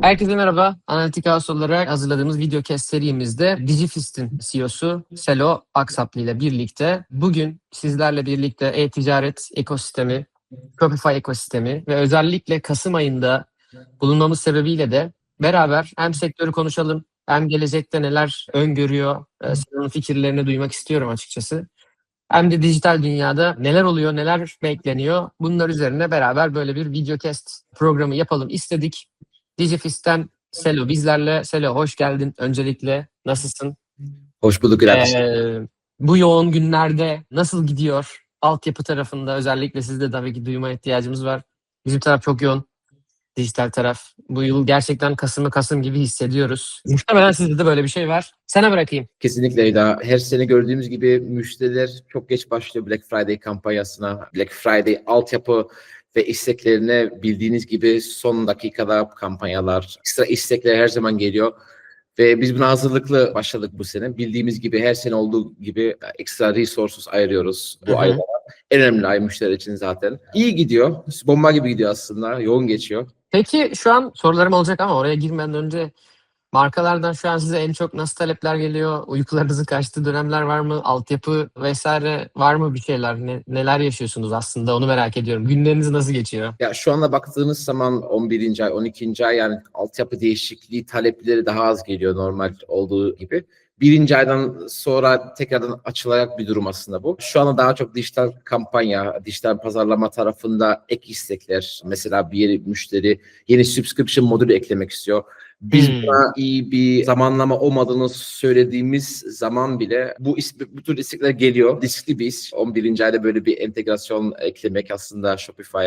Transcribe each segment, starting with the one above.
Herkese merhaba. Analitik House olarak hazırladığımız video kes serimizde Digifist'in CEO'su Selo Aksaplı ile birlikte bugün sizlerle birlikte e-ticaret ekosistemi, Shopify ekosistemi ve özellikle Kasım ayında bulunmamız sebebiyle de beraber hem sektörü konuşalım hem gelecekte neler öngörüyor, e, Selo'nun fikirlerini duymak istiyorum açıkçası. Hem de dijital dünyada neler oluyor, neler bekleniyor bunlar üzerine beraber böyle bir videocast programı yapalım istedik. Digifist'ten Selo bizlerle. Selo hoş geldin öncelikle. Nasılsın? Hoş bulduk İrem. Ee, bu yoğun günlerde nasıl gidiyor? Altyapı tarafında özellikle sizde tabii ki duyma ihtiyacımız var. Bizim taraf çok yoğun. Dijital taraf. Bu yıl gerçekten Kasım'ı Kasım gibi hissediyoruz. Muhtemelen sizde de böyle bir şey var. Sana bırakayım. Kesinlikle öyle. Her sene gördüğümüz gibi müşteriler çok geç başlıyor Black Friday kampanyasına. Black Friday altyapı ve isteklerine bildiğiniz gibi son dakikada kampanyalar, ekstra istekler her zaman geliyor. Ve biz buna hazırlıklı başladık bu sene. Bildiğimiz gibi her sene olduğu gibi ekstra resources ayırıyoruz bu Hı hı. aylara. En önemli ay müşteriler için zaten. İyi gidiyor. Bomba gibi gidiyor aslında. Yoğun geçiyor. Peki şu an sorularım olacak ama oraya girmeden önce markalardan şu an size en çok nasıl talepler geliyor? Uykularınızın kaçtığı dönemler var mı? Altyapı vesaire var mı bir şeyler? Ne- neler yaşıyorsunuz aslında onu merak ediyorum. Günleriniz nasıl geçiyor? Ya şu anda baktığınız zaman 11. ay, 12. ay yani altyapı değişikliği talepleri daha az geliyor normal olduğu gibi. Birinci aydan sonra tekrardan açılacak bir durum aslında bu. Şu anda daha çok dijital kampanya, dijital pazarlama tarafında ek istekler. Mesela bir yeri müşteri yeni subscription modülü eklemek istiyor. Biz Hmm. buna iyi bir zamanlama olmadığını söylediğimiz zaman bile bu, is- bu tür istekler geliyor. Riskli bir iş. 11. ayda böyle bir entegrasyon eklemek aslında Shopify'a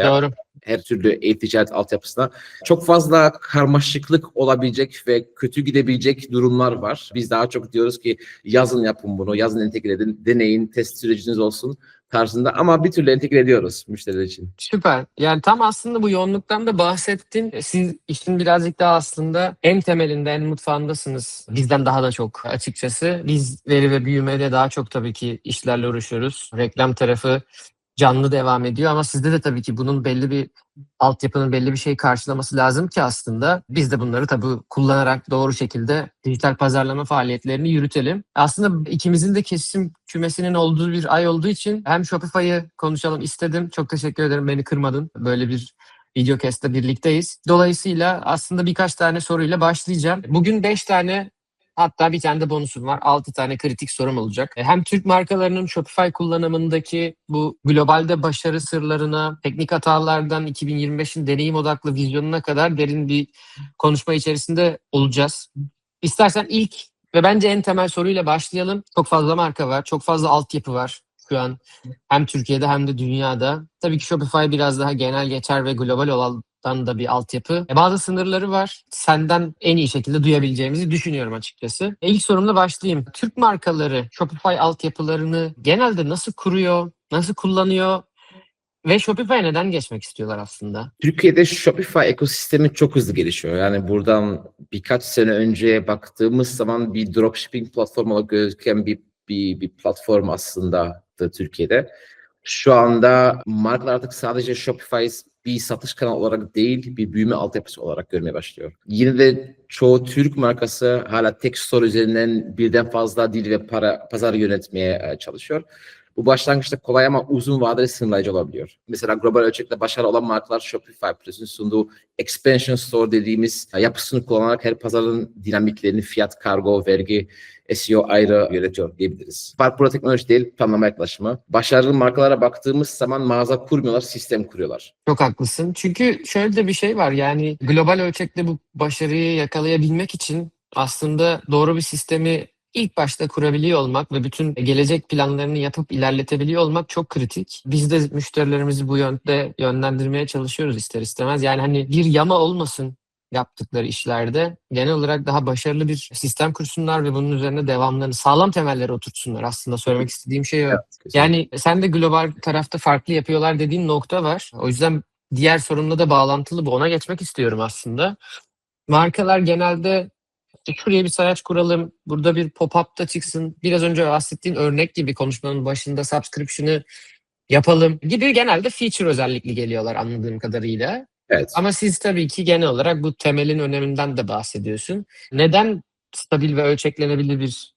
her türlü e-ticaret altyapısına çok fazla karmaşıklık olabilecek ve kötü gidebilecek durumlar var. Biz daha çok diyoruz ki yazın yapın bunu, yazın entegre edin, deneyin, test süreciniz olsun tarzında ama bir türlü entegre ediyoruz müşteriler için. Süper. Yani tam aslında bu yoğunluktan da bahsettin. Siz işin birazcık daha aslında en temelinde, en mutfağındasınız. Bizden daha da çok açıkçası. Biz veri ve büyümede daha çok tabii ki işlerle uğraşıyoruz. Reklam tarafı canlı devam ediyor ama sizde de tabii ki bunun belli bir altyapının belli bir şey karşılaması lazım ki aslında biz de bunları tabii kullanarak doğru şekilde dijital pazarlama faaliyetlerini yürütelim. Aslında ikimizin de kesim kümesinin olduğu bir ay olduğu için hem Shopify'ı konuşalım istedim. Çok teşekkür ederim beni kırmadın. Böyle bir videocast'ta birlikteyiz. Dolayısıyla aslında birkaç tane soruyla başlayacağım. Bugün 5 tane Hatta bir tane de bonusum var. 6 tane kritik sorum olacak. E, Hem Türk markalarının Shopify kullanımındaki bu globalde başarı sırlarına, teknik hatalardan 2025'in deneyim odaklı vizyonuna kadar derin bir konuşma içerisinde olacağız. İstersen ilk ve bence en temel soruyla başlayalım. Çok fazla marka var, çok fazla altyapı var şu an hem Türkiye'de hem de dünyada. Tabii ki Shopify biraz daha genel geçer ve global olandan da bir altyapı. E, bazı sınırları var. Senden en iyi şekilde duyabileceğimizi düşünüyorum açıkçası. E, ilk sorumla başlayayım. Türk markaları Shopify altyapılarını genelde nasıl kuruyor, nasıl kullanıyor ve Shopify neden geçmek istiyorlar aslında? Türkiye'de Shopify ekosistemi çok hızlı gelişiyor. Yani buradan birkaç sene önce baktığımız zaman bir dropshipping platformu olarak gözüken bir, bir, bir platform aslında da Türkiye'de. Şu anda markalar artık sadece Shopify bir satış kanalı olarak değil, bir büyüme altyapısı olarak görmeye başlıyor. Yine de çoğu Türk markası hala tek store üzerinden birden fazla dil ve para pazar yönetmeye e, çalışıyor. Bu başlangıçta kolay ama uzun vadeli sınırlayıcı olabiliyor. Mesela global ölçekte başarılı olan markalar Shopify Plus'un sunduğu Expansion Store dediğimiz yapısını kullanarak her pazarın dinamiklerini fiyat, kargo, vergi, SEO ayrı yönetiyor diyebiliriz. Fark burada teknoloji değil, planlama yaklaşımı. Başarılı markalara baktığımız zaman mağaza kurmuyorlar, sistem kuruyorlar. Çok haklısın. Çünkü şöyle de bir şey var. Yani global ölçekte bu başarıyı yakalayabilmek için aslında doğru bir sistemi ilk başta kurabiliyor olmak ve bütün gelecek planlarını yapıp ilerletebiliyor olmak çok kritik. Biz de müşterilerimizi bu yönde yönlendirmeye çalışıyoruz ister istemez. Yani hani bir yama olmasın yaptıkları işlerde genel olarak daha başarılı bir sistem kursunlar ve bunun üzerine devamlarını sağlam temelleri oturtsunlar. Aslında söylemek istediğim şey o. Yani sen de global tarafta farklı yapıyorlar dediğin nokta var. O yüzden diğer sorunla da bağlantılı bu. Ona geçmek istiyorum aslında. Markalar genelde işte şuraya bir sayaç kuralım, burada bir pop-up da çıksın. Biraz önce bahsettiğin örnek gibi konuşmanın başında subscription'ı yapalım gibi genelde feature özellikli geliyorlar anladığım kadarıyla. Evet. Ama siz tabii ki genel olarak bu temelin öneminden de bahsediyorsun. Neden stabil ve ölçeklenebilir bir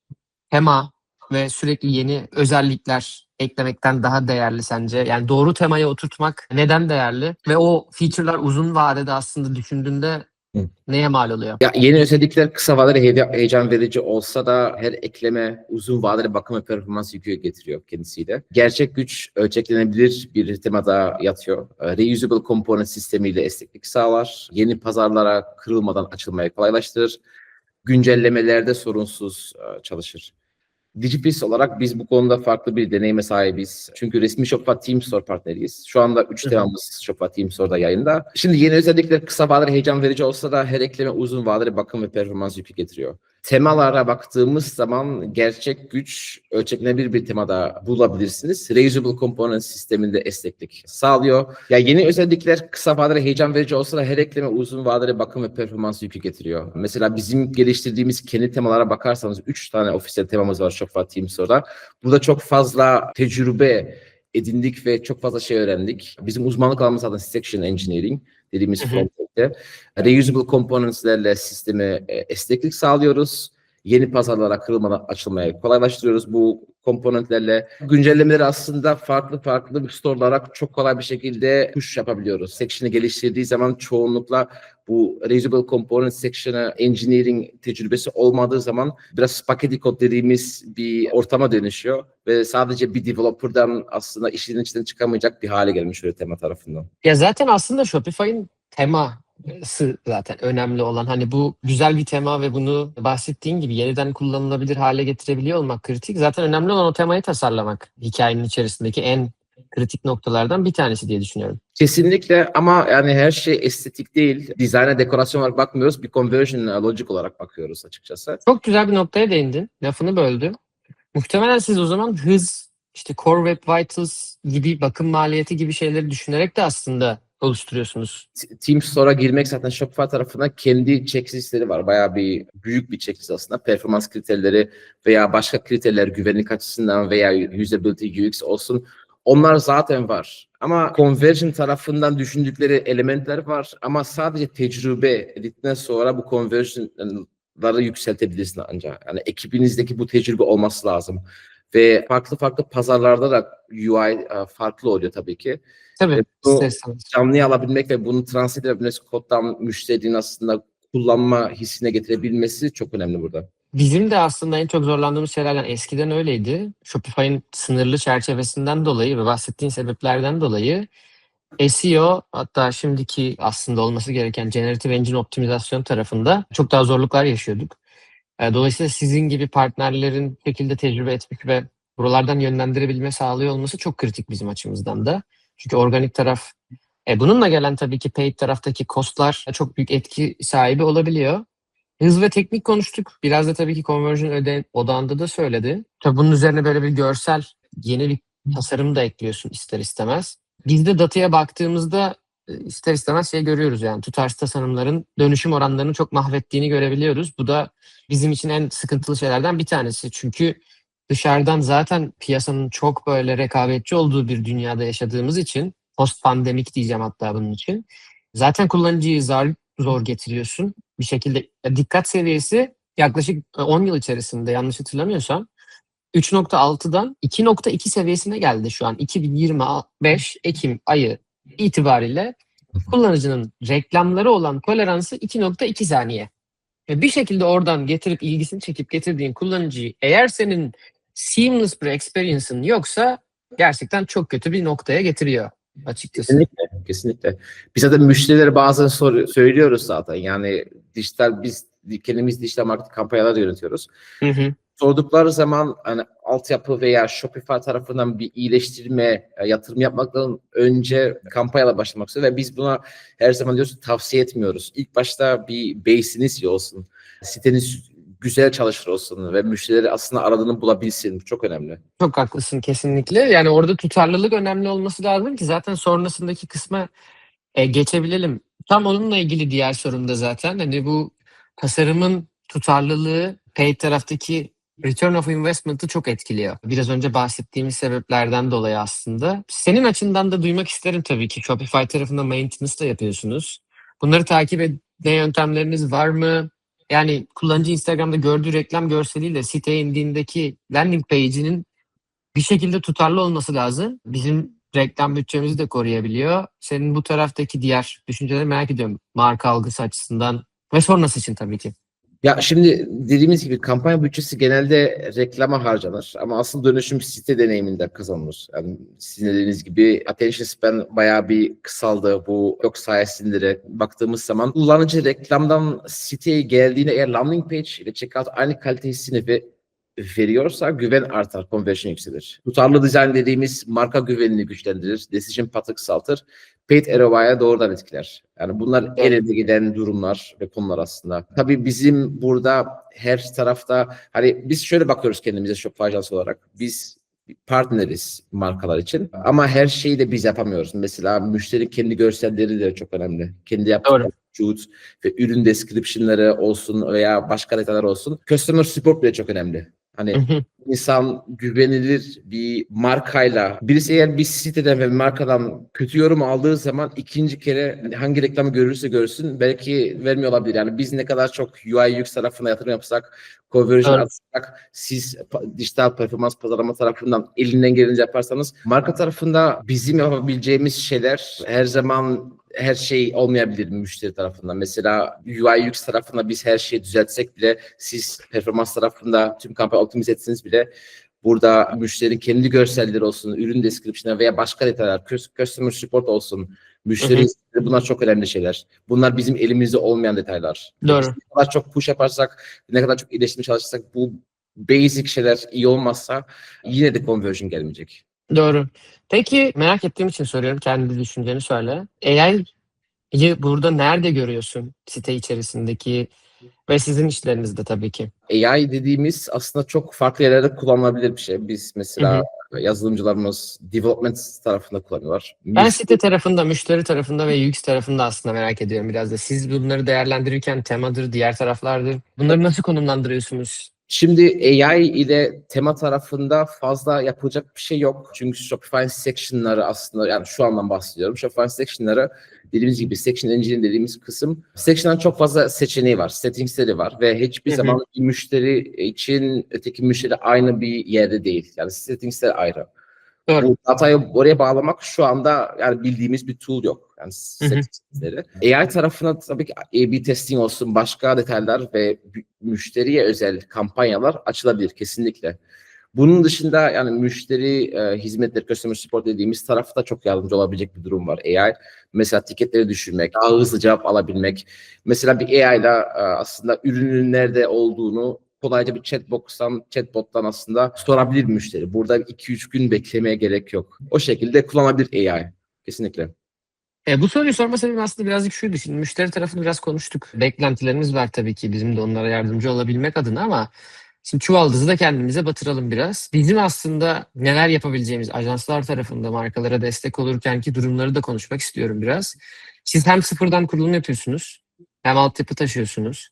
tema ve sürekli yeni özellikler eklemekten daha değerli sence? Yani doğru temaya oturtmak neden değerli? Ve o feature'lar uzun vadede aslında düşündüğünde. Neye mal oluyor? Ya yeni özellikler kısa vadeli heye- heyecan verici olsa da her ekleme uzun vadeli bakım ve performans yükü getiriyor kendisiyle. Gerçek güç ölçeklenebilir bir temada yatıyor. Ee, Reusable component sistemiyle esneklik sağlar. Yeni pazarlara kırılmadan açılmayı kolaylaştırır. Güncellemelerde sorunsuz e, çalışır. Digipis olarak biz bu konuda farklı bir deneyime sahibiz. Çünkü resmi Shopify Team Store partneriyiz. Şu anda 3 Hı hı. temamız Shopify Team Store'da yayında. Şimdi yeni özellikler kısa vadeli heyecan verici olsa da her ekleme uzun vadeli bakım ve performans yükü getiriyor. Temalara baktığımız zaman gerçek güç ölçeklenebilir bir temada bulabilirsiniz. Reusable Component sisteminde esneklik sağlıyor. Ya yeni özellikler kısa vadeli heyecan verici olsa da her ekleme uzun vadeli bakım ve performans yükü getiriyor. Mesela bizim geliştirdiğimiz kendi temalara bakarsanız 3 tane ofisel temamız var Shopify Team Store'da. Burada çok fazla tecrübe edindik ve çok fazla şey öğrendik. Bizim uzmanlık alanımız zaten Section Engineering dediğimiz frontend'de. Reusable components'lerle sisteme e, esneklik sağlıyoruz. Yeni pazarlara kırılmadan açılmaya kolaylaştırıyoruz bu komponentlerle. Güncellemeleri aslında farklı farklı store'lara çok kolay bir şekilde push yapabiliyoruz. Section'ı geliştirdiği zaman çoğunlukla bu reusable component section'a engineering tecrübesi olmadığı zaman biraz spaghetti kod dediğimiz bir ortama dönüşüyor ve sadece bir developer'dan aslında işin içinden çıkamayacak bir hale gelmiş öyle tema tarafından. Ya zaten aslında Shopify'ın teması zaten önemli olan. Hani bu güzel bir tema ve bunu bahsettiğin gibi yeniden kullanılabilir hale getirebiliyor olmak kritik. Zaten önemli olan o temayı tasarlamak hikayenin içerisindeki en kritik noktalardan bir tanesi diye düşünüyorum. Kesinlikle ama yani her şey estetik değil. Dizayna, dekorasyon olarak bakmıyoruz. Bir conversion logic olarak bakıyoruz açıkçası. Çok güzel bir noktaya değindin. Lafını böldüm. Muhtemelen siz o zaman hız, işte Core Web Vitals gibi bakım maliyeti gibi şeyleri düşünerek de aslında oluşturuyorsunuz. Team Store'a girmek zaten Shopify tarafından kendi checklistleri var. Bayağı bir büyük bir checklist aslında. Performans kriterleri veya başka kriterler güvenlik açısından veya usability UX olsun. Onlar zaten var. Ama conversion tarafından düşündükleri elementler var. Ama sadece tecrübe edildikten sonra bu conversion'ları yükseltebilirsin ancak. Yani ekibinizdeki bu tecrübe olması lazım. Ve farklı farklı pazarlarda da UI e, farklı oluyor tabii ki. Tabii. Evet, bu- ister istemez. canlıya alabilmek ve bunu translate edebilmesi koddan müşterinin aslında kullanma hissine getirebilmesi çok önemli burada. Bizim de aslında en çok zorlandığımız şeylerden eskiden öyleydi. Shopify'ın sınırlı çerçevesinden dolayı ve bahsettiğin sebeplerden dolayı SEO hatta şimdiki aslında olması gereken Generative Engine optimizasyon tarafında çok daha zorluklar yaşıyorduk. E, Dolayısıyla sizin gibi partnerlerin şekilde tecrübe etmek ve buralardan yönlendirebilme sağlıyor olması çok kritik bizim açımızdan da. Çünkü organik taraf e, bununla gelen tabii ki paid taraftaki costlar çok büyük etki sahibi olabiliyor. Hız ve teknik konuştuk. Biraz da tabii ki conversion öde odağında da söyledi. Tabii bunun üzerine böyle bir görsel yeni bir tasarım da ekliyorsun ister istemez. Biz de dataya baktığımızda e, ister istemez şey görüyoruz yani tutarsız tasarımların dönüşüm oranlarını çok mahvettiğini görebiliyoruz. Bu da bizim için en sıkıntılı şeylerden bir tanesi. Çünkü dışarıdan zaten piyasanın çok böyle rekabetçi olduğu bir dünyada yaşadığımız için post pandemik diyeceğim hatta bunun için. Zaten kullanıcıyı zar zor getiriyorsun. Bir şekilde dikkat seviyesi yaklaşık e, 10 yıl içerisinde yanlış hatırlamıyorsam 3.6'dan 2.2 seviyesine geldi şu an. 2025 Ekim ayı itibariyle kullanıcının reklamları olan toleransı 2.2 saniye. Ve bir şekilde oradan getirip ilgisini çekip getirdiğin kullanıcıyı eğer senin seamless bir experience'ın yoksa gerçekten çok kötü bir noktaya getiriyor açıkçası. Kesinlikle, kesinlikle. Biz zaten müşterilere bazen sor- söylüyoruz zaten. Yani dijital biz kendimiz dijital marketing kampanyalar yönetiyoruz. Hı hı. Sordukları zaman hani altyapı veya Shopify tarafından bir iyileştirme, e, yatırım yapmaktan önce kampanyalar başlamak istiyor ve biz buna her zaman diyoruz tavsiye etmiyoruz. İlk başta bir base'iniz olsun. Siteniz güzel çalışır olsun ve müşterileri aslında aradığını bulabilsin. Bu çok önemli. Çok haklısın kesinlikle. Yani orada tutarlılık önemli olması lazım ki zaten sonrasındaki kısma e, geçebilelim. Tam onunla ilgili diğer sorum da zaten hani bu tasarımın tutarlılığı paid taraftaki return of investment'ı çok etkiliyor. Biraz önce bahsettiğimiz sebeplerden dolayı aslında. Senin açından da duymak isterim tabii ki. Shopify tarafında maintenance da yapıyorsunuz. Bunları takip etme yöntemleriniz var mı? Yani kullanıcı Instagram'da gördüğü reklam görseliyle siteye indiğindeki landing page'inin bir şekilde tutarlı olması lazım. Bizim reklam bütçemizi de koruyabiliyor. Senin bu taraftaki diğer düşünceleri merak ediyorum. Marka algısı açısından ve sonrası için tabii ki. Ya şimdi dediğimiz gibi kampanya bütçesi genelde reklama harcanır ama asıl dönüşüm site deneyiminde kazanılır. Yani sizin dediğiniz gibi attention span bayağı bir kısaldı bu yok sayesinde de baktığımız zaman kullanıcı reklamdan siteye geldiğinde eğer landing page ile checkout aynı kalite hissini ve veriyorsa güven artar, conversion yükselir. Tutarlı dizayn dediğimiz marka güvenini güçlendirir, decision path'ı kısaltır, paid ROI'ya doğrudan etkiler. Yani bunlar en önde giden durumlar ve konular aslında. Tabii bizim burada her tarafta hani biz şöyle bakıyoruz kendimize Shopify ajansı olarak. Biz partneriz markalar için ama her şeyi de biz yapamıyoruz. Mesela müşteri kendi görselleri de çok önemli. Kendi yaptığı shoot ve ürün description'ları olsun veya başka detaylar olsun. Customer support bile çok önemli. Hani insan güvenilir bir markayla birisi eğer bir siteden ve bir markadan kötü yorum aldığı zaman ikinci kere hangi reklamı görürse görsün belki vermiyor olabilir. Yani biz ne kadar çok UI UX tarafına yatırım yapsak, conversion Evet. atsak, siz dijital performans pazarlama tarafından elinden gelince yaparsanız marka tarafında bizim yapabileceğimiz şeyler her zaman her şey olmayabilir müşteri tarafından. Mesela UI UX tarafında biz her şeyi düzeltsek bile siz performans tarafında tüm kampanya optimize etseniz bile burada müşterinin kendi görselleri olsun, ürün description'ı veya başka detaylar, cus- customer support olsun, müşteri Hı hı. hizmetleri, bunlar çok önemli şeyler. Bunlar bizim elimizde olmayan detaylar. Doğru. Biz ne kadar çok push yaparsak, ne kadar çok iyileştirmeye çalışırsak bu basic şeyler iyi olmazsa yine de conversion gelmeyecek. Doğru. Peki merak ettiğim için soruyorum. Kendi düşünceni söyle. AI'yı burada nerede görüyorsun site içerisindeki ve sizin işlerinizde tabii ki. AI dediğimiz aslında çok farklı yerlerde kullanılabilir bir şey. Biz mesela yazılımcılarımız development tarafında kullanıyorlar. Ben site tarafında, müşteri tarafında ve UX tarafında aslında merak ediyorum biraz da. Siz bunları değerlendirirken temadır, diğer taraflardır. Bunları nasıl konumlandırıyorsunuz? Şimdi AI ile tema tarafında fazla yapılacak bir şey yok. Çünkü Shopify section'ları aslında yani şu andan bahsediyorum. Shopify section'ları dediğimiz gibi section engine dediğimiz kısım section'dan çok fazla seçeneği var. Settings'leri var ve hiçbir Hı hı. zaman bir müşteri için öteki müşteri aynı bir yerde değil. Yani settings'ler ayrı. Doğru. Bu datayı oraya bağlamak şu anda yani bildiğimiz bir tool yok. Yani settings'leri. AI tarafına tabii ki A-B testing olsun başka detaylar ve mü- müşteriye özel kampanyalar açılabilir kesinlikle. Bunun dışında yani müşteri e, hizmetleri, customer support dediğimiz tarafta çok yardımcı olabilecek bir durum var AI. Mesela tiketleri düşürmek, daha hızlı cevap alabilmek. Mesela bir AI ile aslında ürünün nerede olduğunu kolayca bir chatbox'tan, chatbot'tan aslında sorabilir müşteri. Burada 2-3 gün beklemeye gerek yok. O şekilde kullanabilir AI. Kesinlikle. E, bu soruyu sorma sebebim aslında birazcık şuydu. Şimdi müşteri tarafını biraz konuştuk. Beklentilerimiz var tabii ki bizim de onlara yardımcı olabilmek adına ama şimdi çuvaldızı da kendimize batıralım biraz. Bizim aslında neler yapabileceğimiz ajanslar tarafında markalara destek olurken ki durumları da konuşmak istiyorum biraz. Siz hem sıfırdan kurulum yapıyorsunuz hem altyapı taşıyorsunuz.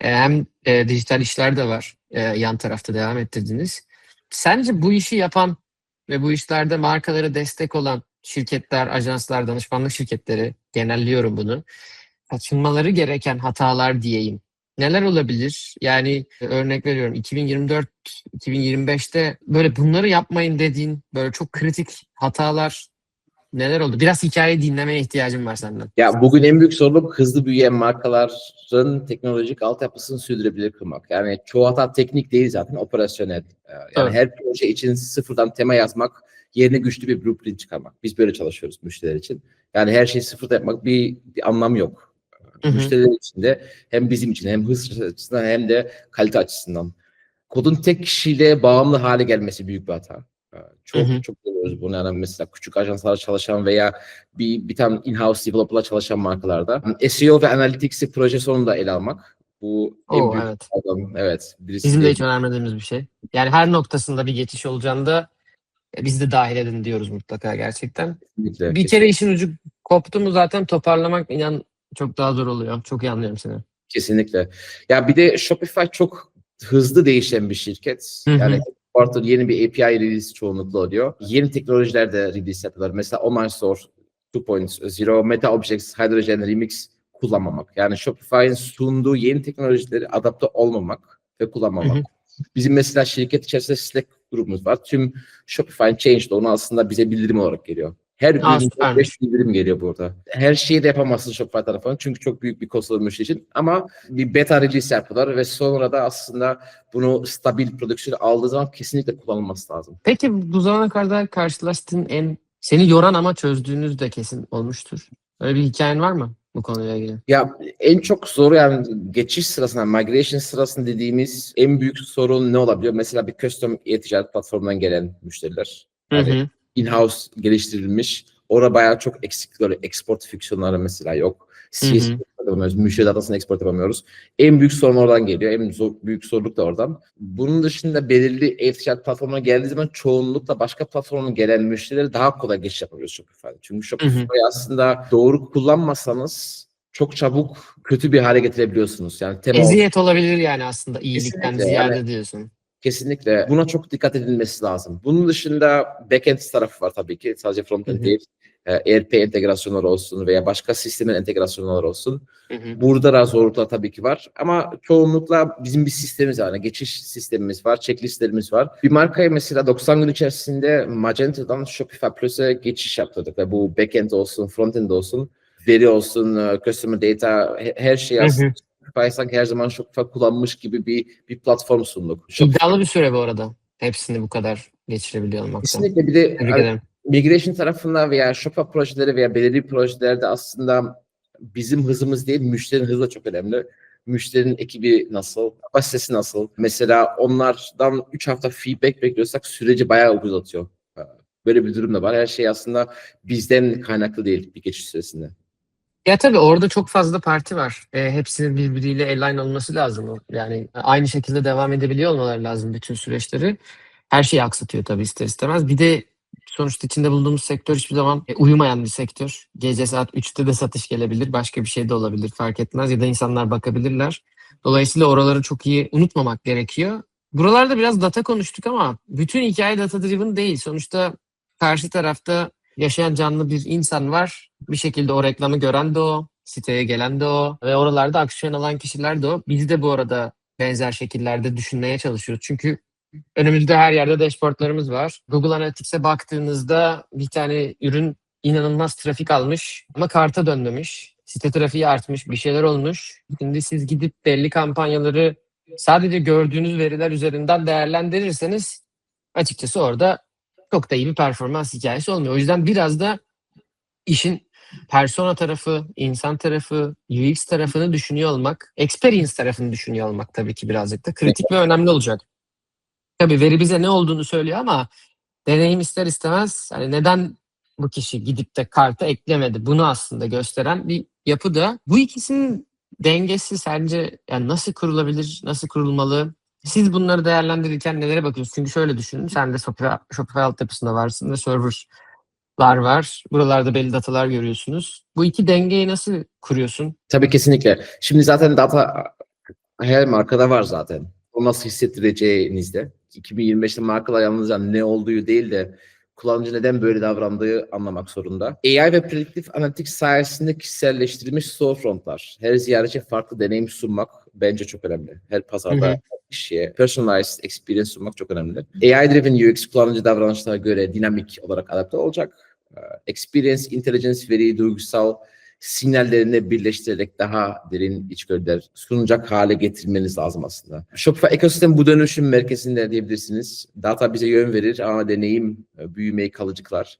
e, Hem e, dijital işler de var. e, yan tarafta devam ettirdiniz. Sence bu işi yapan ve bu işlerde markalara destek olan şirketler, ajanslar, danışmanlık şirketleri genelliyorum bunu. Kaçınmaları gereken hatalar diyeyim. Neler olabilir? Yani e, örnek veriyorum 2024 2025'te böyle bunları yapmayın dediğin böyle çok kritik hatalar neler oldu? Biraz hikaye dinlemeye ihtiyacım var senden. Ya bugün en büyük sorunum hızlı büyüyen markaların teknolojik altyapısını sürdürebilir kılmak. Yani çoğu hata teknik değil zaten operasyonel. Ee, Yani Evet. her proje için sıfırdan tema yazmak yerine güçlü bir blueprint çıkarmak. Biz böyle çalışıyoruz müşteriler için. Yani her şeyi sıfırda yapmak bir, bir anlam yok. Hı hı. Müşteriler için de hem bizim için hem hız açısından hem de kalite açısından. Kodun tek kişiyle bağımlı hale gelmesi büyük bir hata. Ee, Çok Hı hı. çok görüyoruz bunu yani mesela küçük ajanslarda çalışan veya bir bir tane in-house developer'la çalışan markalarda SEO ve analytics'i proje sonunda ele almak. Bu en Oo, büyük evet. problem. Evet. Birisi Bizim de hiç önermediğimiz bir şey. Yani her noktasında bir geçiş olacağında e, biz de dahil edin diyoruz mutlaka gerçekten. kesinlikle, Bir kere işin ucu koptu mu zaten toparlamak inan çok daha zor oluyor. Çok iyi anlıyorum seni. Kesinlikle. Ya bir de Shopify çok hızlı değişen bir şirket. Hı hı. Yani Quarter yeni bir API release çoğunlukla oluyor. Yeni teknolojiler de release yapıyorlar. Mesela Online Store 2.0, Meta Objects, Hydrogen Remix kullanmamak. Yani Shopify'in sunduğu yeni teknolojileri adapte olmamak ve kullanmamak. Hı hı. Bizim mesela şirket içerisinde Slack grubumuz var. Tüm Shopify'in change onu aslında bize bildirim olarak geliyor. Her süpermiş. 5 bildirim geliyor burada. Her şeyi de yapamazsın Shopify tarafından çünkü çok büyük bir cost müşteri için. Ama bir beta release yapıyorlar ve sonra da aslında bunu stabil prodüksiyon aldığı zaman kesinlikle kullanılması lazım. Peki bu zamana kadar karşılaştığın en seni yoran ama çözdüğünüz de kesin olmuştur. Öyle bir hikayen var mı bu konuyla ilgili? Ya en çok zor yani geçiş sırasında, migration sırasında dediğimiz en büyük sorun ne olabiliyor? Mesela bir custom e-ticaret platformundan gelen müşteriler. Hı Yani hı. İn-house geliştirilmiş. Orada bayağı çok eksikleri, export fonksiyonları mesela yok. CS Hı hı. export yapamıyoruz, müşteri datasını export yapamıyoruz. En büyük sorun oradan geliyor. En zor, büyük zorluk da oradan. Bunun dışında belirli e-ticaret platformuna geldiği zaman çoğunlukla başka platformuna gelen müşterileri daha kolay geçiş yapabiliyoruz Shopify'da. Çünkü Shopify aslında doğru kullanmasanız çok çabuk kötü bir hale getirebiliyorsunuz. Yani tema Eziyet olabilir yani aslında iyilikten Kesinlikle, ziyade yani- diyorsun. Kesinlikle. Buna çok dikkat edilmesi lazım. Bunun dışında backend tarafı var tabii ki. Sadece frontend hı. değil. Ee, ERP entegrasyonları olsun veya başka sistemin entegrasyonları olsun. Hı hı. Burada da zorluklar tabii ki var. Ama çoğunlukla bizim bir sistemimiz var. Yani geçiş sistemimiz var, checklistlerimiz var. Bir markaya mesela 90 gün içerisinde Magenta'dan Shopify Plus'e geçiş yaptırdık. Ve bu backend olsun, frontend olsun, veri olsun, e, customer data, he- her şey hı. aslında Shopify sanki her zaman Shopify kullanmış gibi bir bir platform sunduk. Shopify İddialı bir süre bu arada. Hepsini bu kadar geçirebiliyor olmaktan. Kesinlikle bir de ederim. migration tarafında veya Shopify projeleri veya belirli projelerde aslında bizim hızımız değil, müşterinin hızı da çok önemli. Müşterinin ekibi nasıl, kapasitesi nasıl? Mesela onlardan 3 hafta feedback bekliyorsak süreci bayağı uzatıyor. Böyle bir durum da var. Her şey aslında bizden kaynaklı değil bir geçiş süresinde. Ya tabii orada çok fazla parti var. E, hepsinin birbiriyle align olması lazım. Yani aynı şekilde devam edebiliyor olmaları lazım bütün süreçleri. Her şeyi aksatıyor tabii ister istemez. Bir de sonuçta içinde bulunduğumuz sektör hiçbir zaman e, uyumayan bir sektör. Gece saat 3'te de satış gelebilir. Başka bir şey de olabilir fark etmez. Ya da insanlar bakabilirler. Dolayısıyla oraları çok iyi unutmamak gerekiyor. Buralarda biraz data konuştuk ama bütün hikaye data driven değil. Sonuçta karşı tarafta yaşayan canlı bir insan var. Bir şekilde o reklamı gören de o, siteye gelen de o ve oralarda aksiyon alan kişiler de o. Biz de bu arada benzer şekillerde düşünmeye çalışıyoruz. Çünkü önümüzde her yerde dashboardlarımız var. Google Analytics'e baktığınızda bir tane ürün inanılmaz trafik almış ama karta dönmemiş. Site trafiği artmış, bir şeyler olmuş. Şimdi siz gidip belli kampanyaları sadece gördüğünüz veriler üzerinden değerlendirirseniz açıkçası orada çok da iyi bir performans hikayesi olmuyor. O yüzden biraz da işin persona tarafı, insan tarafı, UX tarafını düşünüyor olmak, experience tarafını düşünüyor olmak tabii ki birazcık da kritik ve önemli olacak. Tabii veri bize ne olduğunu söylüyor ama deneyim ister istemez hani neden bu kişi gidip de karta eklemedi bunu aslında gösteren bir yapı da bu ikisinin dengesi sence yani nasıl kurulabilir, nasıl kurulmalı? Siz bunları değerlendirirken nelere bakıyorsunuz? Çünkü şöyle düşünün. Sen de Shopify, Shopify altyapısında varsın ve serverlar var. Buralarda belli datalar görüyorsunuz. Bu iki dengeyi nasıl kuruyorsun? Tabii kesinlikle. Şimdi zaten data her markada var zaten. O nasıl hissettireceğinizde. 2025'te markalar yalnızca ne olduğu değil de kullanıcı neden böyle davrandığı anlamak zorunda. AI ve prediktif analitik sayesinde kişiselleştirilmiş storefrontlar. Her ziyaretçiye farklı deneyim sunmak bence çok önemli. Her pazarda kişiye personalized experience sunmak çok önemli. AI driven UX kullanıcı davranışlarına göre dinamik olarak adapte olacak. Ee, Experience, intelligence, veri, duygusal sinyallerini birleştirerek daha derin içgörüler sunacak hale getirmeniz lazım aslında. Shopify ekosistem bu dönüşüm merkezinde diyebilirsiniz. Data bize yön verir ama deneyim e, büyümeyi kalıcı kılar.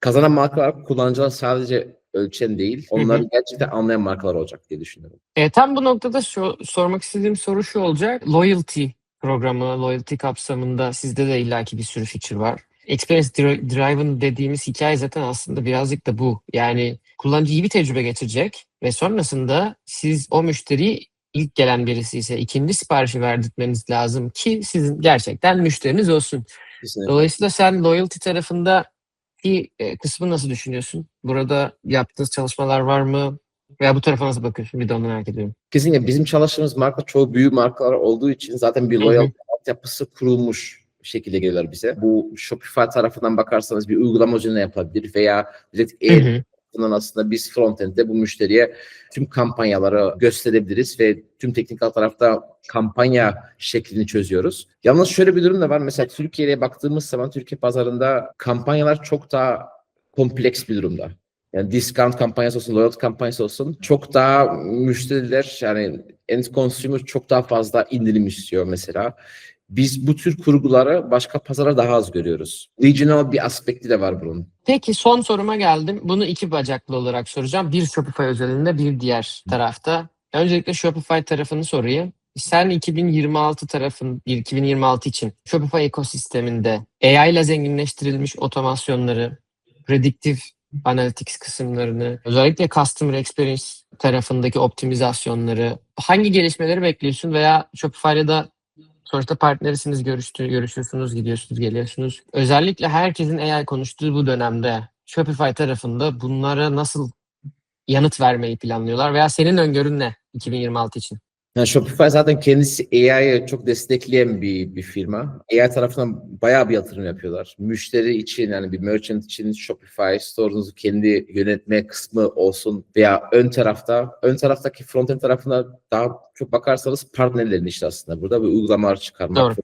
Kazanan markalar kullanıcılar sadece ölçen değil, onları gerçekten anlayan markalar olacak diye düşünüyorum. E, tam bu noktada şu, sormak istediğim soru şu olacak. Loyalty programı, loyalty kapsamında sizde de illaki bir sürü feature var. Experience dri- Driven dediğimiz hikaye zaten aslında birazcık da bu. Yani kullanıcı iyi bir tecrübe getirecek ve sonrasında siz o müşteriyi ilk gelen birisi ise ikinci siparişi verdirtmeniz lazım ki sizin gerçekten müşteriniz olsun. Kesinlikle. Dolayısıyla sen loyalty tarafında ki e, kısmı nasıl düşünüyorsun? Burada yaptığınız çalışmalar var mı? Veya bu tarafa nasıl bakıyorsun? Bir de onu merak ediyorum. Kesinlikle bizim çalıştığımız marka çoğu büyük markalar olduğu için zaten bir Hı hı. loyal altyapısı kurulmuş şekilde geliyorlar bize. Bu Shopify tarafından bakarsanız bir uygulama üzerine yapılabilir veya direkt e. tarafından aslında biz frontend'de bu müşteriye tüm kampanyaları gösterebiliriz ve tüm teknik tarafta kampanya şeklini çözüyoruz. Yalnız şöyle bir durum da var. Mesela Türkiye'ye baktığımız zaman Türkiye pazarında kampanyalar çok daha kompleks bir durumda. Yani discount kampanyası olsun, loyalty kampanyası olsun çok daha müşteriler yani end consumer çok daha fazla indirim istiyor mesela. Biz bu tür kurguları başka pazara daha az görüyoruz. Regional bir aspekti de var bunun. Peki son soruma geldim. Bunu iki bacaklı olarak soracağım. Bir Shopify özelinde, bir diğer tarafta. Öncelikle Shopify tarafını sorayım. Sen 2026 tarafın, 2026 için Shopify ekosisteminde AI ile zenginleştirilmiş otomasyonları, prediktif analytics kısımlarını, özellikle customer experience tarafındaki optimizasyonları, hangi gelişmeleri bekliyorsun veya Shopify'da sonuçta partnerisiniz, görüştü, görüşüyorsunuz, gidiyorsunuz, geliyorsunuz. Özellikle herkesin AI konuştuğu bu dönemde Shopify tarafında bunlara nasıl yanıt vermeyi planlıyorlar veya senin öngörün ne 2026 için? Yani Shopify zaten kendisi AI'yi çok destekleyen bir, bir firma. AI tarafından bayağı bir yatırım yapıyorlar. Müşteri için yani bir merchant için Shopify store'unuzu kendi yönetme kısmı olsun veya ön tarafta, ön taraftaki frontend tarafına daha çok bakarsanız partnerlerin işte aslında. Burada bir uygulamalar çıkarmak Doğru.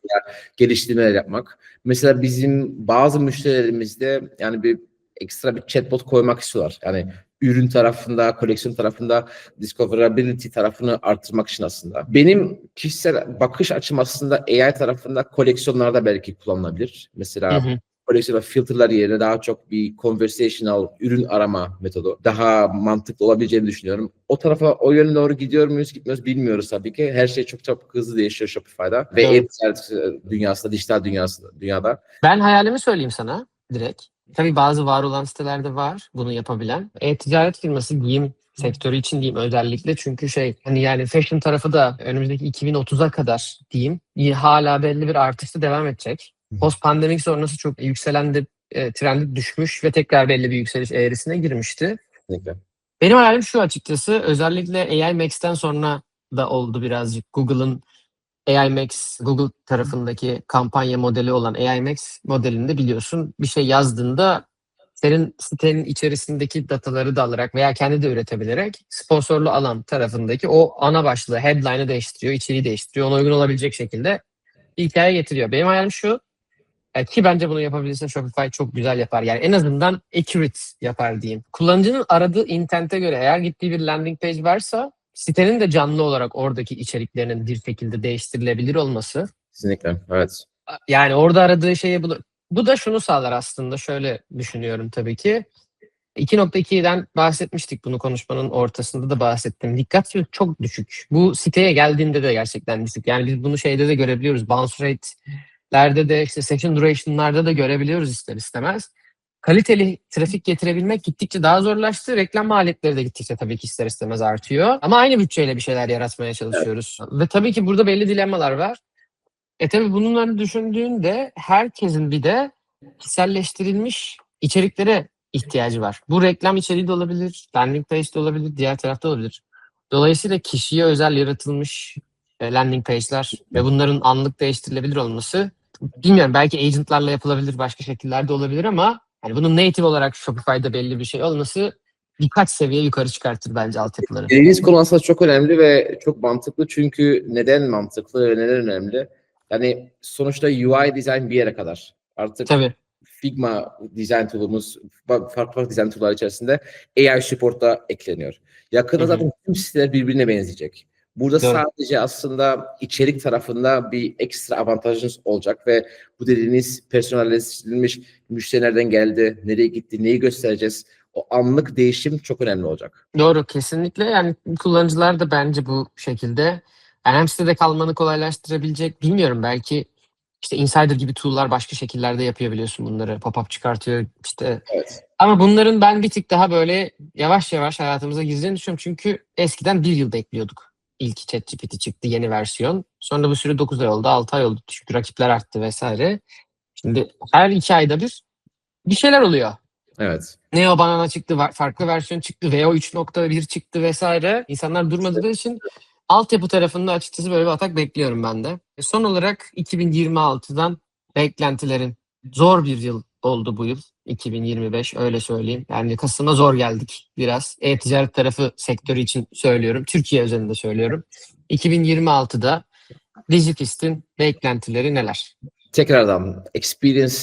geliştirmeler yapmak. Mesela bizim bazı müşterilerimizde yani bir ekstra bir chatbot koymak istiyorlar. Yani ürün tarafında, koleksiyon tarafında discoverability tarafını arttırmak için aslında. Benim kişisel bakış açım aslında AI tarafında koleksiyonlarda belki kullanılabilir. Mesela Hı hı. koleksiyon filtreler yerine daha çok bir conversational ürün arama metodu daha mantıklı olabileceğini düşünüyorum. O tarafa o yöne doğru gidiyor muyuz gitmiyoruz bilmiyoruz tabii ki. Her şey çok çok hızlı değişiyor Shopify'da ve Doğru. e-ticaret dünyasında, dijital dünyasında, dünyada. Ben hayalimi söyleyeyim sana direkt. Tabii bazı var olan sitelerde var bunu yapabilen. E-ticaret firması giyim sektörü için diyeyim özellikle çünkü şey hani yani fashion tarafı da önümüzdeki 2030'a kadar diyeyim hala belli bir artışta devam edecek. Post pandemik sonrası çok yükselen de e, trendi düşmüş ve tekrar belli bir yükseliş eğrisine girmişti. Kesinlikle. Benim hayalim şu açıkçası özellikle AI Max'ten sonra da oldu birazcık. Google'ın AI Max, Google tarafındaki kampanya modeli olan AI Max modelinde biliyorsun bir şey yazdığında senin sitenin içerisindeki dataları da alarak veya kendi de üretebilerek sponsorlu alan tarafındaki o ana başlığı, headline'ı değiştiriyor, içeriği değiştiriyor. Ona uygun olabilecek şekilde hikaye getiriyor. Benim hayalim şu, e, ki bence bunu yapabilirse Shopify çok güzel yapar. Yani en azından accurate yapar diyeyim. Kullanıcının aradığı intent'e göre eğer gittiği bir landing page varsa sitenin de canlı olarak oradaki içeriklerinin bir şekilde değiştirilebilir olması. Kesinlikle. Evet. Yani orada aradığı şeyi bulur. Bu da şunu sağlar aslında. Şöyle düşünüyorum tabii ki. 2.2'den bahsetmiştik bunu konuşmanın ortasında da bahsettim. Dikkat süresi çok düşük. Bu siteye geldiğinde de gerçekten düşük. Yani biz bunu şeyde de görebiliyoruz. Bounce rate'lerde de işte session duration'larda da görebiliyoruz ister istemez. Kaliteli trafik getirebilmek gittikçe daha zorlaştı. Reklam maliyetleri de gittikçe tabii ki ister istemez artıyor. Ama aynı bütçeyle bir şeyler yaratmaya çalışıyoruz. Ve tabii ki burada belli dilemmalar var. E tabii bunları düşündüğünde herkesin bir de kişiselleştirilmiş içeriklere ihtiyacı var. Bu reklam içeriği de olabilir, landing page de olabilir, diğer tarafta olabilir. Dolayısıyla kişiye özel yaratılmış e, landing page'ler ve bunların anlık değiştirilebilir olması bilmiyorum belki agentlarla yapılabilir başka şekillerde olabilir ama yani bunun native olarak Shopify'da belli bir şey olması birkaç seviye yukarı çıkartır bence altyapıları. Dediğiniz konu aslında çok önemli ve çok mantıklı çünkü neden mantıklı ve neden önemli? Yani sonuçta UI design bir yere kadar. Artık Tabii. Figma design tool'umuz farklı farklı design tool'lar içerisinde AI support da ekleniyor. Yakında Hı hı. zaten tüm siteler birbirine benzeyecek. Burada Doğru. sadece aslında içerik tarafında bir ekstra avantajınız olacak ve bu dediğiniz personelleştirilmiş müşteri nereden geldi, nereye gitti, neyi göstereceğiz. O anlık değişim çok önemli olacak. Doğru kesinlikle yani kullanıcılar da bence bu şekilde yani hem sitede kalmanı kolaylaştırabilecek bilmiyorum belki işte Insider gibi tool'lar başka şekillerde yapıyor biliyorsun bunları pop-up çıkartıyor işte Evet. ama bunların ben bir tık daha böyle yavaş yavaş hayatımıza gireceğini düşünüyorum çünkü eskiden bir yıl bekliyorduk. İlk ChatGPT çıktı yeni versiyon. Sonra bu süre 9 ay oldu, 6 ay oldu. Çünkü rakipler arttı vesaire. Şimdi her iki ayda bir bir şeyler oluyor. Evet. Neo Banana çıktı, farklı versiyon çıktı, VO 3.1 çıktı vesaire. İnsanlar durmadığı için altyapı tarafında açıkçası böyle bir atak bekliyorum ben de. E, Son olarak 2026'dan beklentilerin zor bir yıl oldu bu yıl. 2025 öyle söyleyeyim. Yani Kasım'a zor geldik biraz. E-ticaret tarafı sektörü için söylüyorum. Türkiye özelinde söylüyorum. 2026'da Digifist'in beklentileri neler? Tekrardan experience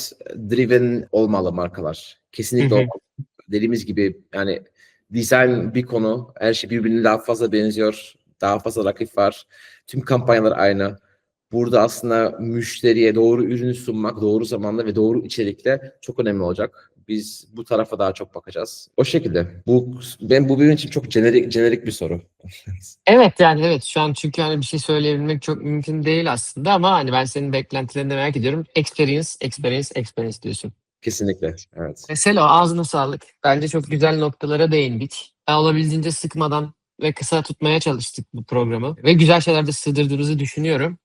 driven olmalı markalar. Kesinlikle olmalı. Dediğimiz gibi yani design bir konu. Her şey birbirine daha fazla benziyor. Daha fazla rakip var. Tüm kampanyalar aynı. Burada aslında müşteriye doğru ürünü sunmak doğru zamanda ve doğru içerikle çok önemli olacak. Biz bu tarafa daha çok bakacağız. O şekilde. Bu ben bu benim için çok jenerik jenerik bir soru. Evet yani evet şu an çünkü hani bir şey söyleyebilmek çok mümkün değil aslında ama hani ben senin beklentilerini merak ediyorum. Experience, experience, experience diyorsun. Kesinlikle. Evet. Selo ağzına sağlık. Bence çok güzel noktalara değindik. Olabildiğince sıkmadan ve kısa tutmaya çalıştık bu programı. Ve güzel şeyler de sığdırdığınızı düşünüyorum.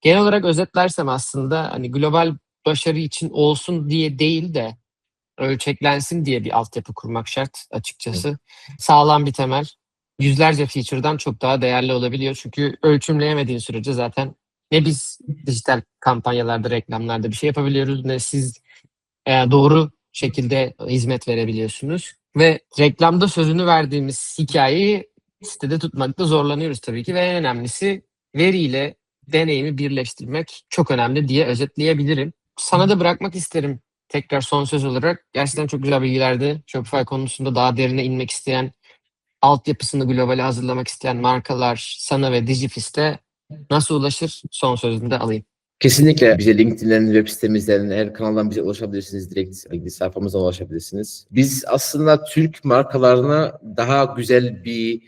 Genel olarak özetlersem aslında hani global başarı için olsun diye değil de ölçeklensin diye bir altyapı kurmak şart açıkçası. Sağlam bir temel. Yüzlerce feature'dan çok daha değerli olabiliyor. Çünkü ölçümleyemediğin sürece zaten ne biz dijital kampanyalarda, reklamlarda bir şey yapabiliyoruz ne siz e, doğru şekilde hizmet verebiliyorsunuz. Ve reklamda sözünü verdiğimiz hikayeyi sitede tutmakta zorlanıyoruz tabii ki. Ve en önemlisi veriyle deneyimi birleştirmek çok önemli diye özetleyebilirim. Sana da bırakmak isterim tekrar son söz olarak. Gerçekten çok güzel bilgilerdi. Shopify konusunda daha derine inmek isteyen, altyapısını globale hazırlamak isteyen markalar sana ve Digifist'e nasıl ulaşır? Son sözünü de alayım. Kesinlikle bize LinkedIn'den, web sitemizden, her kanaldan bize ulaşabilirsiniz. Direkt ilgili sayfamıza ulaşabilirsiniz. Biz aslında Türk markalarına daha güzel bir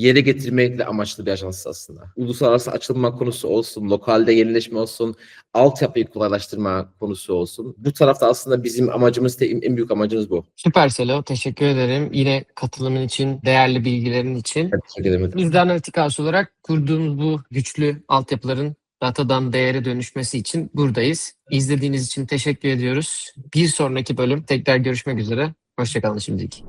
yere getirmekle amaçlı bir ajans aslında. Uluslararası açılma konusu olsun, lokalde yenileşme olsun, altyapıyı kolaylaştırma konusu olsun. Bu tarafta aslında bizim amacımız da en büyük amacımız bu. Süper Selo. Teşekkür ederim. Yine katılımın için, değerli bilgilerin için. Ederim. Biz de Analitik House olarak kurduğumuz bu güçlü altyapıların datadan değere dönüşmesi için buradayız. İzlediğiniz için teşekkür ediyoruz. Bir sonraki bölüm tekrar görüşmek üzere. Hoşçakalın şimdilik.